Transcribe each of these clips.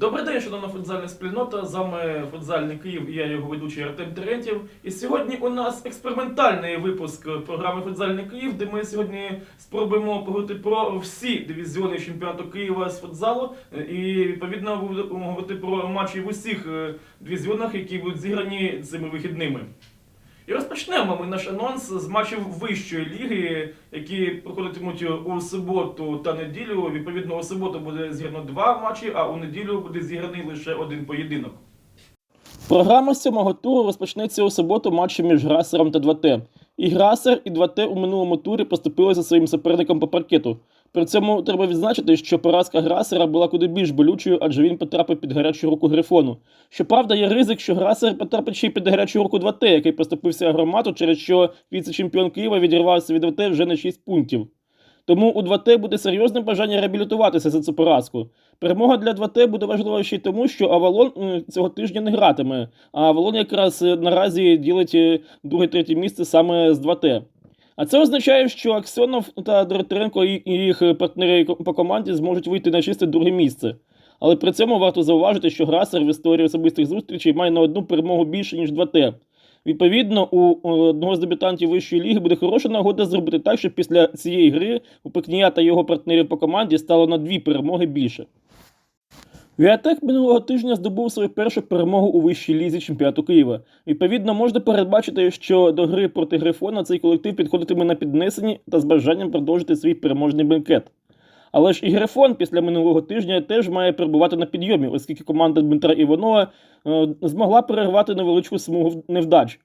Добрий день, шановна футзальна спільнота. З вами футзальний Київ і я його ведучий Артем Терентів. І сьогодні у нас експериментальний випуск програми Футзальний Київ, де ми сьогодні спробуємо поговорити про всі дивізіони чемпіонату Києва з футзалу. І відповідно будемо говорити про матчі в усіх е, дивізіонах, які будуть зіграні цими вихідними. І розпочнемо ми наш анонс з матчів вищої ліги, які проходитимуть у суботу та неділю. Відповідно, у суботу буде зіграно два матчі, а у неділю буде зіграний лише один поєдинок. Програма сьомого туру розпочнеться у суботу матчем між Грасером та 2Т. І Грасер, і 2Т у минулому турі поступили за своїм суперником по паркету. При цьому треба відзначити, що поразка Грасера була куди більш болючою, адже він потрапив під гарячу руку Грифону. Щоправда, є ризик, що Грасер потрапить ще й під гарячу руку 2Т, який поступився агромату, через що віце-чемпіон Києва відірвався від 2Т вже на 6 пунктів. Тому у 2Т буде серйозне бажання реабілітуватися за цю поразку. Перемога для 2Т буде важлива ще й тому, що Авалон цього тижня не гратиме. А Авалон якраз е, наразі ділить е, друге-третє місце саме з 2Т. А це означає, що Аксьонов та Доротеренко і і їх партнери по команді зможуть вийти на чисте друге місце. Але при цьому варто зауважити, що Грасер в історії особистих зустрічей має на одну перемогу більше, ніж 2Т. Відповідно, у одного з дебютантів вищої ліги буде хороша нагода зробити так, щоб після цієї гри у Пекнія та його партнерів по команді стало на дві перемоги більше. Віатек минулого тижня здобув свою першу перемогу у вищій лізі чемпіонату Києва. Відповідно, можна передбачити, що до гри проти Грифона цей колектив підходитиме на піднесенні та з бажанням продовжити свій переможний бенкет. Але ж і Грифон після минулого тижня теж має перебувати на підйомі, оскільки команда Дмитра Іванова е, змогла перервати невеличку смугу невдач.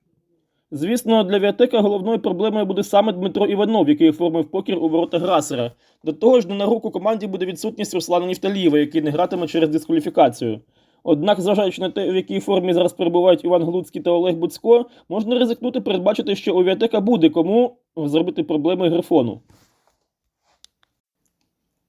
Звісно, для Віатека головною проблемою буде саме Дмитро Іванов, який оформив покер у ворота Грасера. До того ж, не на руку команді буде відсутність Руслана Нівталієва, який не гратиме через дискваліфікацію. Однак, зважаючи на те, в якій формі зараз перебувають Іван Глуцький та Олег Буцько, можна ризикнути передбачити, що у Віатека буде кому зробити проблеми Грифону.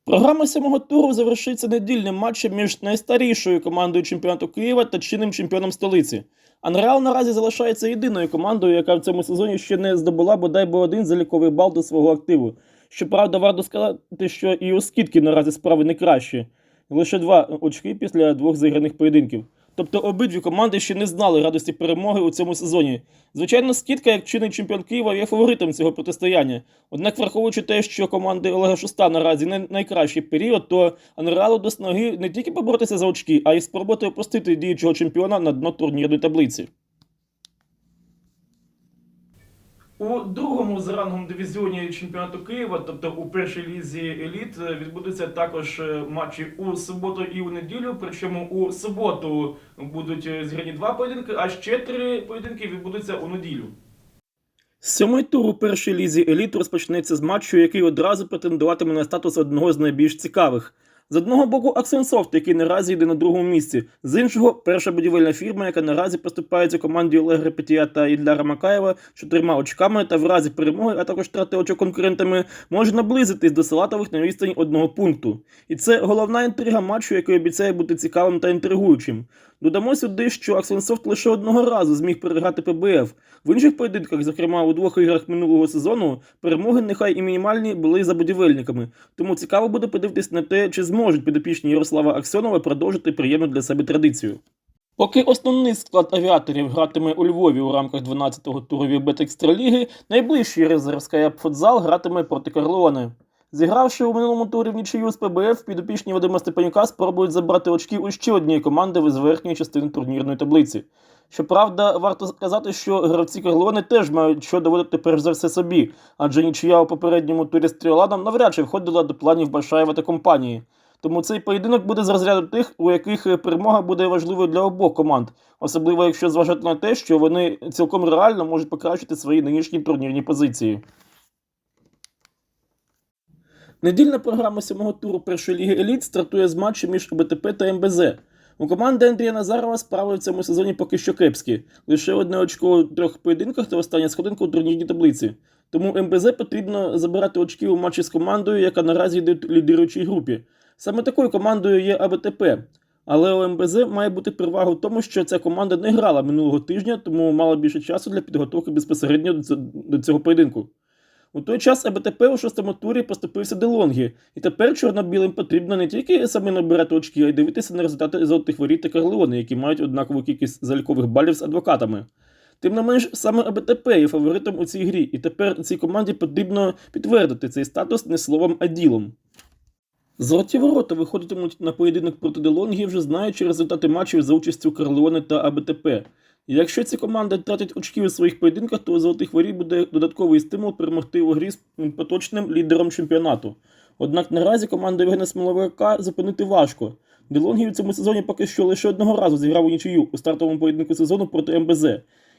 Програма сьомого туру завершиться недільним матчем між найстарішою командою чемпіонату Києва та чинним чемпіоном столиці. Анреал наразі залишається єдиною командою, яка в цьому сезоні ще не здобула бодай би один заліковий бал до свого активу. Щоправда, варто сказати, що і оскільки наразі справи не кращі. Лише два очки після двох зіграних поєдинків. Тобто обидві команди ще не знали радості перемоги у цьому сезоні. Звичайно, скидка, як чинний чемпіон Києва, є фаворитом цього протистояння. Однак, враховуючи те, що команди Олега Шуста наразі не найкращий період, то Анреалу до сноги не тільки поборотися за очки, а й спробувати опустити діючого чемпіона на дно турнірної таблиці. У другому за рангом дивізіоні чемпіонату Києва, тобто у першій лізі еліт, е, відбудуться також е, матчі у суботу і у неділю. Причому у суботу будуть е, зіграні два поєдинки, а ще три поєдинки відбудуться у неділю. Сьомий тур у першій лізі еліт розпочнеться з матчу, який одразу претендуватиме на статус одного з найбільш цікавих. З одного боку, Аксенсофт, який наразі йде на другому місці, з іншого перша будівельна фірма, яка наразі поступається команді Олега Репетія та Ільдара Макаєва чотирма очками та в разі перемоги, а також трати очок конкурентами, може наблизитись до Салатових на відстані одного пункту. І це головна інтрига матчу, який обіцяє бути цікавим та інтригуючим. Додамо сюди, що Аксенсофт лише одного разу зміг переграти ПБФ. В інших поєдинках, зокрема у двох іграх минулого сезону, перемоги нехай і мінімальні були за будівельниками. Тому цікаво буде подивитись на те, чи зможуть підопічні Ярослава Аксьонова продовжити приємну для себе традицію. Поки основний склад авіаторів гратиме у Львові у рамках 12-го туру Вібет Екстраліги, найближчий резерв Скаяп Футзал гратиме проти Карлоне. Зігравши у минулому турі в нічию з ПБФ, підопічні Вадима Степанюка спробують забрати очки у ще однієї команди з верхньої частини турнірної таблиці. Щоправда, варто сказати, що гравці Карлони теж мають що доводити перш за все собі, адже нічия у попередньому турі з Тріоладом навряд чи входила до планів Башаєва та компанії. Тому цей поєдинок буде з розряду тих, у яких перемога буде важливою для обох команд, особливо якщо зважати на те, що вони цілком реально можуть покращити свої нинішні турнірні позиції. Недільна програма сьомого туру першої ліги еліт стартує з матчу між ОБТП та МБЗ. У команди Андрія Назарова справи в цьому сезоні поки що кепські. Лише одне очко у трьох поєдинках та остання сходинка у турнірній таблиці. Тому МБЗ потрібно забирати очки у матчі з командою, яка наразі йде в лідируючій групі. Саме такою командою є АБТП. Але у МБЗ має бути перевага в тому, що ця команда не грала минулого тижня, тому мала більше часу для підготовки безпосередньо до цього поєдинку. У той час АБТП у шостому турі поступився Делонгі, і тепер чорно-білим потрібно не тільки саме набирати очки, а й дивитися на результати золотих воріт та Карлеони, які мають однакову кількість залікових балів з адвокатами. Тим не менш, саме АБТП є фаворитом у цій грі, і тепер цій команді потрібно підтвердити цей статус не словом, а ділом. Золоті ворота виходитимуть на поєдинок проти Делонгі, вже знаючи результати матчів за участю Карлеоне та АБТП. Якщо ці команди тратять очки у своїх поєдинках, то у золотих воріт буде додатковий стимул перемогти у грі з поточним лідером чемпіонату. Однак наразі команду Євгена Смоловика зупинити важко. Делонгі у цьому сезоні поки що лише одного разу зіграв у нічию у стартовому поєдинку сезону проти МБЗ.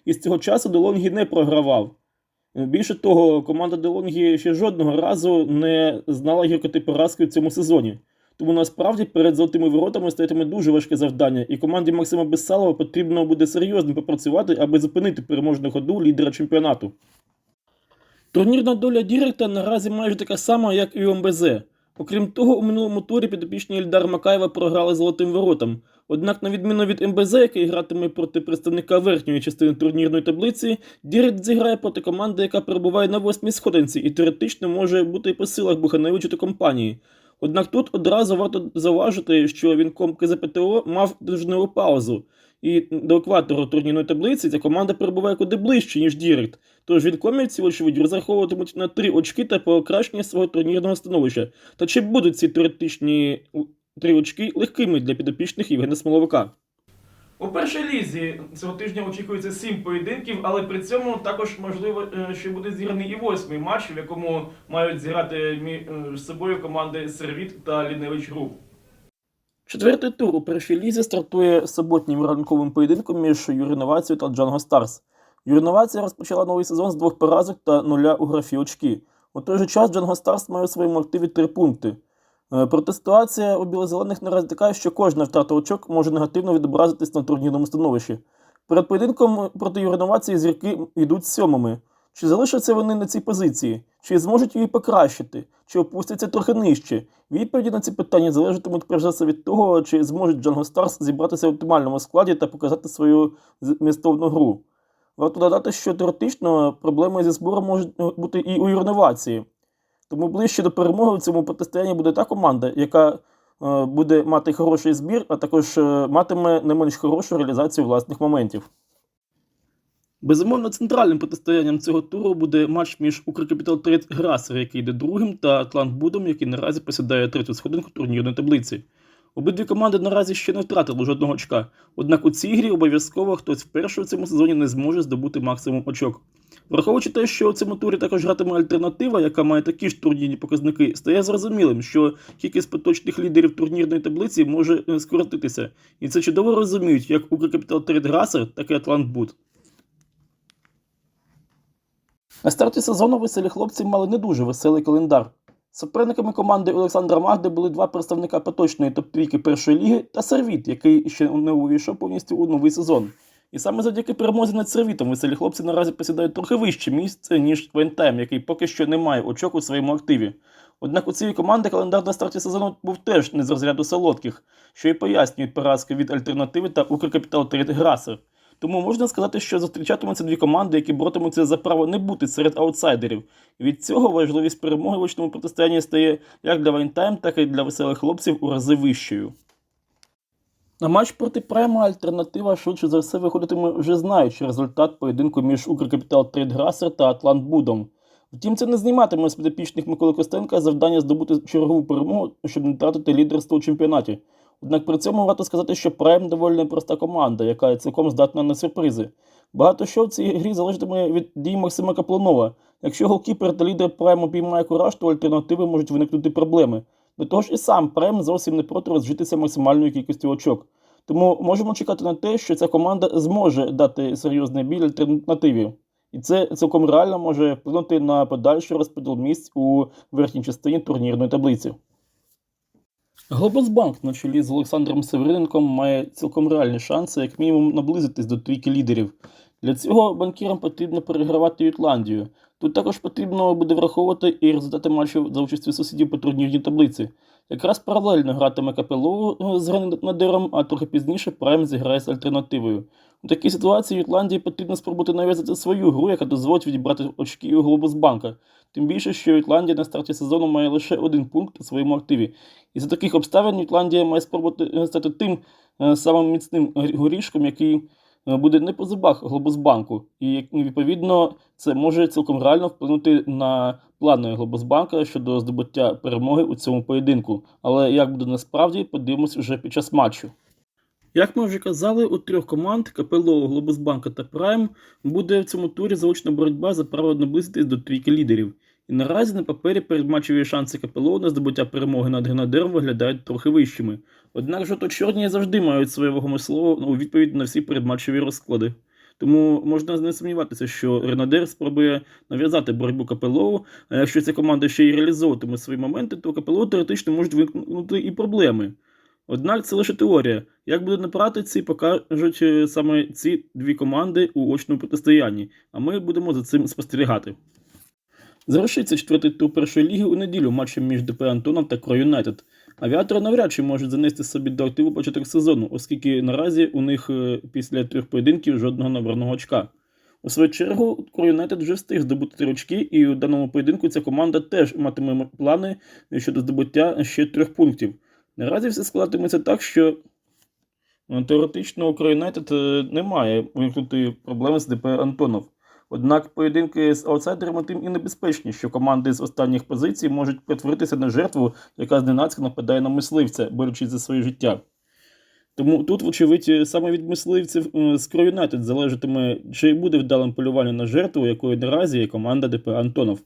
І з цього часу Делонгі не програвав. Більше того, команда Делонгі ще жодного разу не знала гіркоти поразки в цьому сезоні. Тому насправді перед золотими воротами стоятиме дуже важке завдання, і команді Максима Бессалова потрібно буде серйозно попрацювати, аби зупинити переможну ходу лідера чемпіонату. Турнірна доля Діректа наразі майже така сама, як і у МБЗ. Окрім того, у минулому турі підопічні Ільдар Макаєва програли золотим воротам. Однак, на відміну від МБЗ, який гратиме проти представника верхньої частини турнірної таблиці, Дірект зіграє проти команди, яка перебуває на восьмій сходинці і теоретично може бути по силах Буханевичу та компанії. Однак тут одразу варто зауважити, що Вінком КЗПТО мав тижневу паузу, і до екватору турнірної таблиці ця команда перебуває куди ближче, ніж Дірект. Тож вінкомівці, вочевидь, розраховуватимуть на три очки та покращення свого турнірного становища. Та чи будуть ці теоретичні три очки легкими для підопічних Євгена Смоловика? У першій лізі цього тижня очікується сім поєдинків, але при цьому також можливо, е, що буде зіграний і восьмий матч, в якому мають зіграти між собою команди Сервіт та Ліневич Груп. Четвертий тур у першій лізі стартує суботнім ранковим поєдинком між Юриновацією та Джанго Старс. Юриновація розпочала новий сезон з двох поразок та нуля у графі очки. У той же час Джанго Старс має у своєму активі три пункти. Е, Проте ситуація у білозелених наразі така, що кожна втрата очок може негативно відобразитись на турнірному становищі. Перед поєдинком проти Юриновації зірки йдуть сьомими. Чи залишаться вони на цій позиції? Чи зможуть її покращити? Чи опустяться трохи нижче? Відповіді на ці питання залежатимуть перш за все від того, чи зможуть Джанго Старс зібратися в оптимальному складі та показати свою змістовну гру. Варто додати, що теоретично проблеми зі збором можуть бути і у Юриновації. Тому ближче до перемоги в цьому протистоянні буде та команда, яка е, буде мати хороший збір, а також е, матиме не менш хорошу реалізацію власних моментів. Безумовно, центральним протистоянням цього туру буде матч між Укркапітал Трейд Грасер, який йде другим, та Атлант Будом, який наразі посідає третю сходинку турнірної таблиці. Обидві команди наразі ще не втратили жодного очка, однак у цій грі обов'язково хтось вперше в цьому сезоні не зможе здобути максимум очок. Враховуючи те, що у цьому турі також гратиме альтернатива, яка має такі ж турнірні показники, стає зрозумілим, що кількість поточних лідерів турнірної таблиці може е, скоротитися. І це чудово розуміють як Укркапітал Трейд Грасер, так і Атлант Буд. На старті сезону веселі хлопці мали не дуже веселий календар. Суперниками команди Олександра Магди були два представника поточної топ-трійки першої ліги та Сервіт, який ще не увійшов повністю у новий сезон. І саме завдяки перемозі над Сервітом веселі хлопці наразі посідають трохи вище місце, ніж Вентайм, який поки що не має очок у своєму активі. Однак у цієї команди календар на старті сезону був теж не з розряду солодких, що і пояснюють поразки від альтернативи та Укркапітал Трейд Грасер. Тому можна сказати, що зустрічатимуться дві команди, які боротимуться за право не бути серед аутсайдерів. І від цього важливість перемоги в очному протистоянні стає як для Вайнтайм, так і для веселих хлопців у рази вищою. На матч проти Према альтернатива швидше за все виходитиме вже знаючи результат поєдинку між Укркапітал Трейд Грасер та Атлант Будом. Втім, це не зніматиме з підопічних Миколи Костенка завдання здобути чергову перемогу, щоб не втратити лідерство у чемпіонаті. Однак при цьому варто сказати, що Прайм доволі непроста команда, яка цілком здатна на сюрпризи. Багато що в цій грі залежатиме від дій Максима Капланова. Якщо голкіпер та лідер Прайму піймає кураж, то альтернативи можуть виникнути проблеми. До того ж і сам Прайм зовсім не проти розжитися максимальною кількістю очок. Тому можемо чекати на те, що ця команда зможе дати серйозний біль альтернативі. І це цілком реально може вплинути на подальший розподіл місць у верхній частині турнірної таблиці. Глобусбанк на чолі з Олександром Севериненком має цілком реальні шанси, як мінімум, наблизитись до трійки лідерів. Для цього банкірам потрібно перегравати Ютландію. Тут також потрібно буде враховувати і результати матчів за участю сусідів по турнірній таблиці. Якраз паралельно гратиме КПЛО з Гренадером, а трохи пізніше Прайм зіграє з альтернативою. У такій ситуації Ютландії потрібно спробувати нав'язати свою гру, яка дозволить відібрати очки у Глобусбанка. Тим більше, що Ютландія на старті сезону має лише один пункт у своєму активі. І за таких обставин Ютландія має спробувати е, стати тим е, самим міцним горішком, який е, буде не по зубах Глобусбанку. І відповідно це може цілком реально вплинути на плани Глобусбанка щодо здобуття перемоги у цьому поєдинку. Але як буде насправді, подивимось вже під час матчу. Як ми вже казали, у трьох команд КПЛО, Глобусбанка та Прайм буде в цьому турі заочна боротьба за право наблизитись до трійки лідерів. І наразі на папері передматчеві шанси КПЛО на здобуття перемоги над Гренадером виглядають трохи вищими. Однак жовто-чорні завжди мають своє вагоме слово у відповідь на всі передматчеві розклади. Тому можна не сумніватися, що Гренадер спробує нав'язати боротьбу КПЛО, а якщо ця команда ще й реалізовуватиме свої моменти, то КПЛО теоретично можуть виникнути і проблеми. Однак це лише теорія. Як буде на практиці, покажуть е, саме ці дві команди у очному протистоянні, а ми будемо за цим спостерігати. Завершиться четвертий тур першої ліги у неділю матчем між ДП Антоном та Кро Юнайтед. Авіатори навряд чи можуть занести собі до активу початок сезону, оскільки наразі у них е, після трьох поєдинків жодного набраного очка. У свою чергу, Юнайтед вже встиг здобути три очки, і у даному поєдинку ця команда теж матиме плани щодо здобуття ще трьох пунктів. Наразі все складатиметься так, що ну, теоретично у е, немає виникнути проблеми з ДП Антонов. Однак поєдинки з аутсайдерами тим і небезпечні, що команди з останніх позицій можуть перетворитися на жертву, яка зненацька нападає на мисливця, борючись за своє життя. Тому тут, вочевидь, саме від мисливців з Кро Юнайтед залежатиме, чи буде вдалим полювання на жертву, якою наразі є команда ДП Антонов.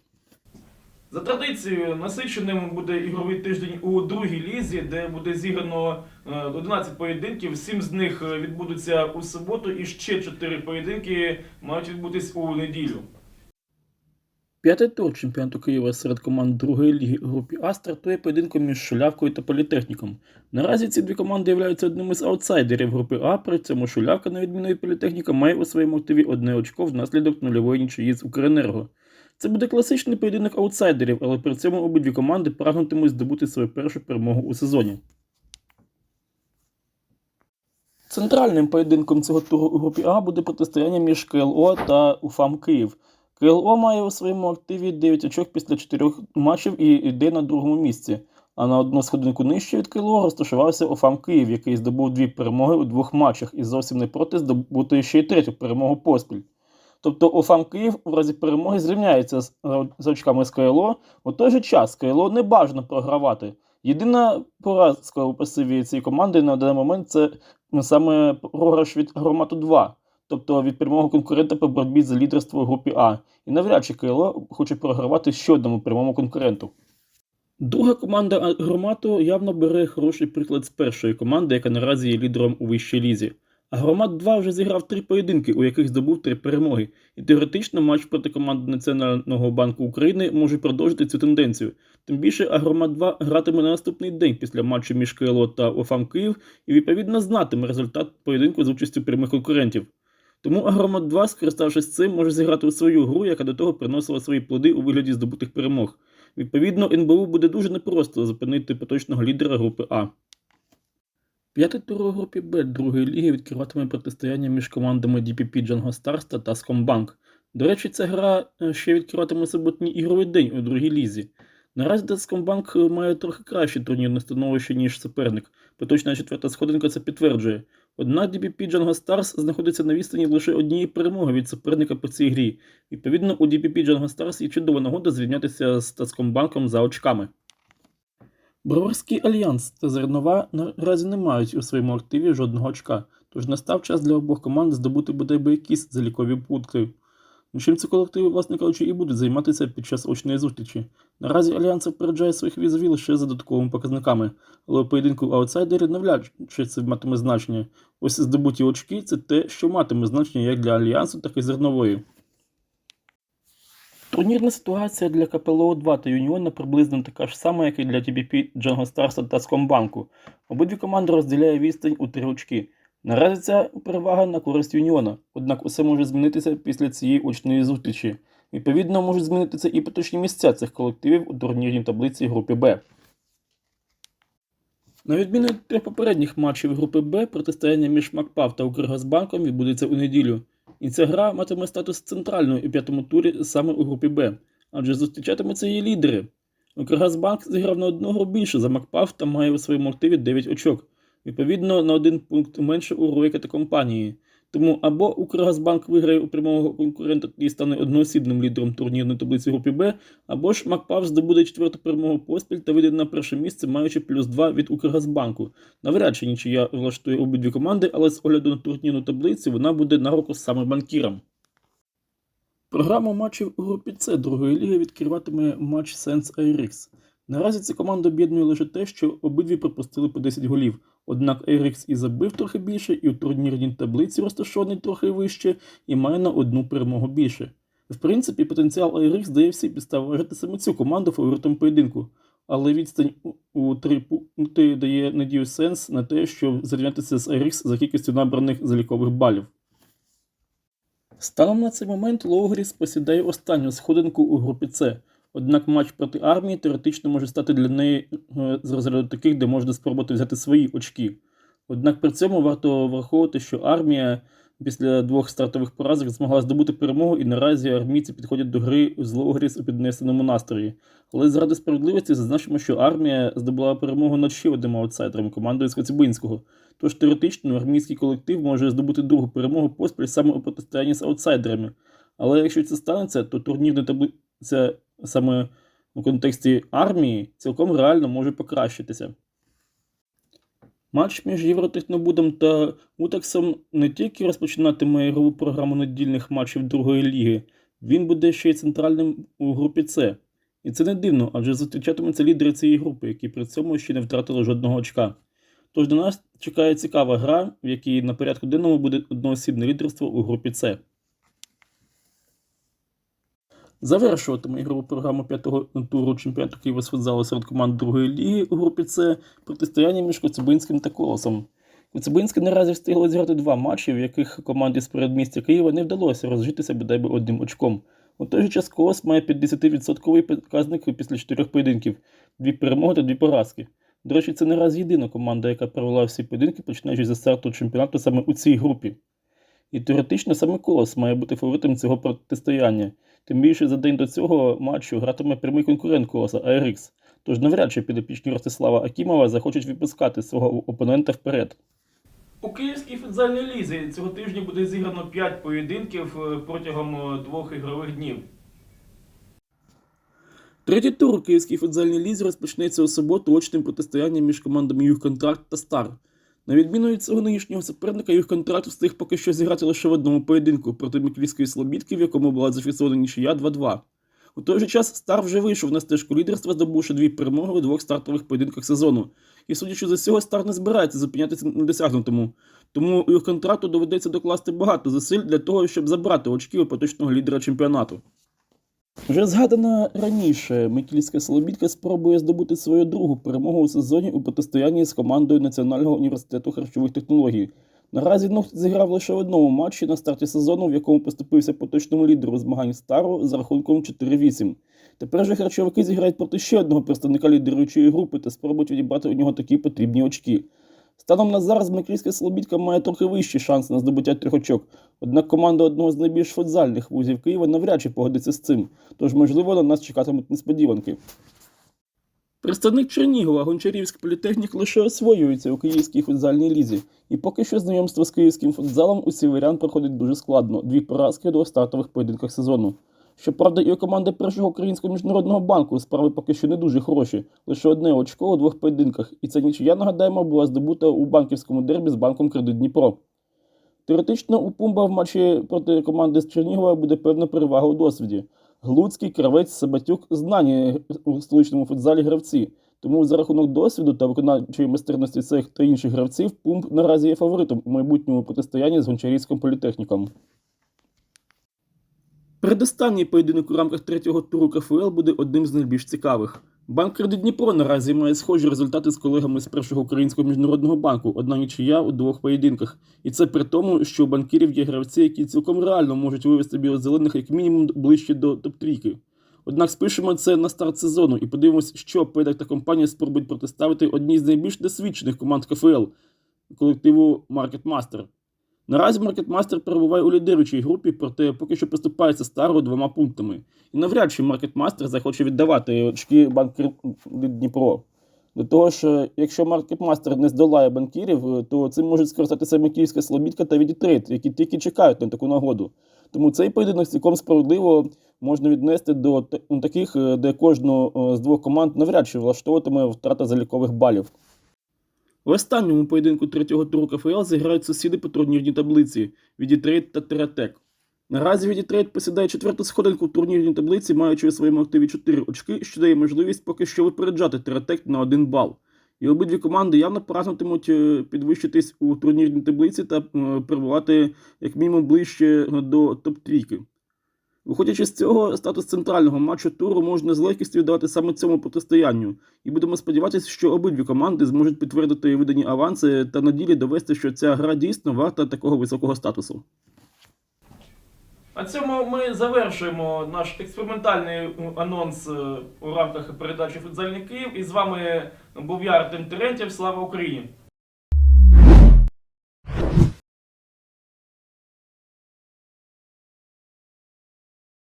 За традицією, насиченим буде ігровий тиждень у другій лізі, де буде зіграно е, 11 поєдинків. Сім з них е, відбудуться у суботу, і ще 4 поєдинки мають відбутись у неділю. П'ятий тур чемпіонату Києва серед команд другої ліги у групі А стартує поєдинком між Шулявкою та Політехніком. Наразі ці дві команди являються одним із аутсайдерів групи А, при цьому Шулявка, на відміну від Політехніка, має у своєму активі одне очко внаслідок нульової нічиї з Укренерго. Це буде класичний поєдинок аутсайдерів, але при цьому обидві команди прагнутимуть здобути свою першу перемогу у сезоні. Центральним поєдинком цього туру у групі А буде протистояння між КЛО та УФАМ Київ. КЛО має у своєму активі 9 очок після 4 матчів і йде на другому місці. А на одну сходинку нижче від КЛО розташувався ОФАМ Київ, який здобув дві перемоги у двох матчах і зовсім не проти здобути ще й третю перемогу поспіль. Тобто ОФАМ Київ в разі перемоги зрівняється з, очками з КЛО. У той же час КЛО не бажано програвати. Єдина поразка у пасиві цієї команди на даний момент це саме програш від Громату 2, тобто від прямого конкурента по боротьбі за лідерство у групі А. І навряд чи КЛО хоче програвати ще одному прямому конкуренту. Друга команда Громату явно бере хороший приклад з першої команди, яка наразі є лідером у вищій лізі. Громад 2 вже зіграв три поєдинки, у яких здобув три перемоги. І теоретично матч проти команди Національного банку України може продовжити цю тенденцію. Тим більше Агромат 2 гратиме на наступний день після матчу між КЛО та ОФАМ Київ і відповідно знатиме результат поєдинку з участю прямих конкурентів. Тому Агромат 2, скориставшись цим, може зіграти у свою гру, яка до того приносила свої плоди у вигляді здобутих перемог. Відповідно, НБУ буде дуже непросто зупинити поточного лідера групи А. П'ятий тур у групі Б другої ліги відкриватиме протистояння між командами DPP Django Stars та Taskомbank. До речі, ця гра е, ще відкриватиме суботній ігровий день у другій лізі. Наразі Taskомbank має трохи краще турнірне становище, ніж суперник. Поточна четверта сходинка це підтверджує. Однак DPP Django Stars знаходиться на відстані лише однієї перемоги від суперника по цій грі. Відповідно, у DPP Django Stars є чудова нагода звільнятися з Таскомбанком за очками. Броварський альянс та Зернова наразі не мають у своєму активі жодного очка, тож настав час для обох команд здобути бодай би якісь залікові пункти. Ну, Чим ці колективи, власне кажучи, і будуть займатися під час очної зустрічі. Наразі Альянс випереджає своїх візові лише за додатковими показниками, але у поєдинку аутсайдери навряд чи це матиме значення. Ось здобуті очки це те, що матиме значення як для Альянсу, так і зернової. Турнірна ситуація для КПЛО 2 та Юніона приблизно така ж сама, як і для TBP Django Stars та Скомбанку. Обидві команди розділяє відстань у три очки. Наразі ця перевага на користь Юніона, однак усе може змінитися після цієї очної зустрічі. Відповідно, можуть змінитися і поточні місця цих колективів у турнірній таблиці групи Б. На відміну від трьох попередніх матчів групи Б, протистояння між Макпав та Укргазбанком відбудеться у неділю. І ця гра матиме статус центральної у п'ятому турі саме у групі Б, адже зустрічатимуться її лідери. Укргазбанк зіграв на одного більше за Макпав та має у своєму активі 9 очок, відповідно на один пункт менше у Ройка та компанії. Тому або Укргазбанк виграє у прямого конкурента і стане одноосібним лідером турнірної таблиці групи Б, або ж Макпав здобуде четверту перемогу поспіль та вийде на перше місце, маючи плюс 2 від Укргазбанку. Навряд чи нічия влаштує обидві команди, але з огляду на турнірну таблицю вона буде на руку саме банкірам. Програму матчів у групі С другої ліги відкриватиме матч Сенс Айрікс. Наразі ці команди об'єднує лише те, що обидві пропустили по 10 голів. Однак Айрікс і забив трохи більше, і у турнірній таблиці розташований трохи вище, і має на одну перемогу більше. В принципі, потенціал Айрікс дає всі підстави вважати саме цю команду фаворитом поєдинку, але відстань у- три пункти дає надію сенс на те, щоб зрівнятися з Айрікс за кількістю набраних залікових балів. Станом на цей момент Лоугріс посідає останню сходинку у групі С. Однак матч проти армії теоретично може стати для неї е, з розряду таких, де можна спробувати взяти свої очки. Однак при цьому варто враховувати, що армія після двох стартових поразок змогла здобути перемогу, і наразі армійці підходять до гри з Лоугріс у піднесеному настрої. Але заради справедливості зазначимо, що армія здобула перемогу над ще одним аутсайдером командою з Коцюбинського. Тож теоретично армійський колектив може здобути другу перемогу поспіль саме у протистоянні з аутсайдерами. Але якщо це станеться, то турнірна таблиця саме у контексті армії цілком реально може покращитися. Матч між Євротехнобудом та Утаксом не тільки розпочинатиме ігрову програму недільних матчів другої ліги, він буде ще й центральним у групі С. І це не дивно, адже зустрічатимуться лідери цієї групи, які при цьому ще не втратили жодного очка. Тож до нас чекає цікава гра, в якій на порядку денному буде одноосібне лідерство у групі С. Завершуватиме ігрову програму п'ятого туру чемпіонату Києва з футзалу серед команд другої ліги у групі С протистояння між Коцюбинським та Колосом. Коцюбинське наразі встигло зіграти два матчі, в яких команді з передмістя Києва не вдалося розжитися бодай би одним очком. У той же час Колос має 50% показник після чотирьох поєдинків, дві перемоги та дві поразки. До речі, це не раз єдина команда, яка провела всі поєдинки, починаючи зі старту чемпіонату саме у цій групі. І теоретично саме Колос має бути фаворитом цього протистояння. Тим більше за день до цього матчу гратиме прямий конкурент Колоса Айрікс. Тож навряд чи підопічні Ростислава Акімова захочуть випускати свого опонента вперед. У Київській футзальній лізі цього тижня буде зіграно 5 поєдинків е, протягом е, двох ігрових днів. Третій тур у Київській футзальній лізі розпочнеться у суботу очним протистоянням між командами Югконтракт та Стар. На відміну від цього нинішнього суперника, Югконтракт встиг поки що зіграти лише в одному поєдинку проти Микільської Слобідки, в якому була зафіксована нічия 2-2. У той же час Стар вже вийшов на стежку лідерства, здобувши дві перемоги у двох стартових поєдинках сезону. І судячи з усього, Стар не збирається зупинятися на досягнутому. Тому Югконтракту доведеться докласти багато зусиль для того, щоб забрати очки у поточного лідера чемпіонату. Вже згадана раніше, Микільська Слобідка спробує здобути свою другу перемогу у сезоні у протистоянні з командою Національного університету харчових технологій. Наразі Нухт зіграв лише в одному матчі на старті сезону, в якому поступився поточному лідеру змагань Стару з рахунком 4-8. Тепер же харчовики зіграють проти ще одного представника лідеруючої групи та спробують відібрати у нього такі потрібні очки. Станом на зараз Микільська Слобідка має трохи вищі шанси на здобуття трьох очок, однак команда одного з найбільш футзальних вузів Києва навряд чи погодиться з цим, тож, можливо, на нас чекатимуть несподіванки. Представник Чернігова Гончарівський політехнік лише освоюється у київській футзальній лізі, і поки що знайомство з київським футзалом у сіверян проходить дуже складно дві поразки двох стартових поєдинках сезону. Щоправда, і у команди першого українського міжнародного банку справи поки що не дуже хороші, лише одне очко у двох поєдинках, і ця нічия, нагадаємо, була здобута у банківському дербі з банком Кредит Дніпро. Теоретично у Пумба в матчі проти команди з Чернігова буде певна перевага у досвіді. Глуцький, Кравець, Сабатюк знані у столичному футзалі гравці. Тому за рахунок досвіду та виконавчої майстерності цих та інших гравців Пумп наразі є фаворитом у майбутньому протистоянні з Гончарівським політехніком. Передостанній поєдинок у рамках третього туру КФЛ буде одним з найбільш цікавих. Банк Кредит Дніпро наразі має схожі результати з колегами з першого українського міжнародного банку, одна нічия у двох поєдинках. І це при тому, що у банкірів є гравці, які цілком реально можуть вивести білозелених як мінімум ближче до топ-трійки. Однак спишемо це на старт сезону і подивимось, що Педак та компанія спробують протиставити одній з найбільш досвідчених команд КФЛ колективу Marketmaster. Наразі Marketmaster перебуває у лідируючій групі, проте поки що поступається старо двома пунктами. І навряд чи Marketmaster захоче віддавати очки банк Кредит Дніпро. До того ж, якщо Marketmaster не здолає банкірів, то цим можуть скористатися Макіївська Слобідка та Відітрейд, які тільки чекають на таку нагоду. Тому цей поєдинок цілком справедливо можна віднести до таких, е, де кожну е, з двох команд навряд чи влаштовуватиме втрата залікових балів. В останньому поєдинку третього туру КФЛ зіграють сусіди по турнірній таблиці Відітрейд та Тератек. Наразі Відітрейд посідає четверту сходинку в турнірній таблиці, маючи у своєму активі 4 очки, що дає можливість поки що випереджати Тератек на один бал. І обидві команди явно прагнутимуть е, підвищитись у турнірній таблиці та е, перебувати як мінімум ближче до топ-трійки. Виходячи з цього, статус центрального матчу туру можна з легкістю віддавати саме цьому протистоянню, і будемо сподіватися, що обидві команди зможуть підтвердити видані аванси та на ділі довести, що ця гра дійсно варта такого високого статусу. На цьому ми завершуємо наш експериментальний анонс е, у рамках передачі Футзальний Київ. І з вами був я Артем Терентєв. Слава Україні!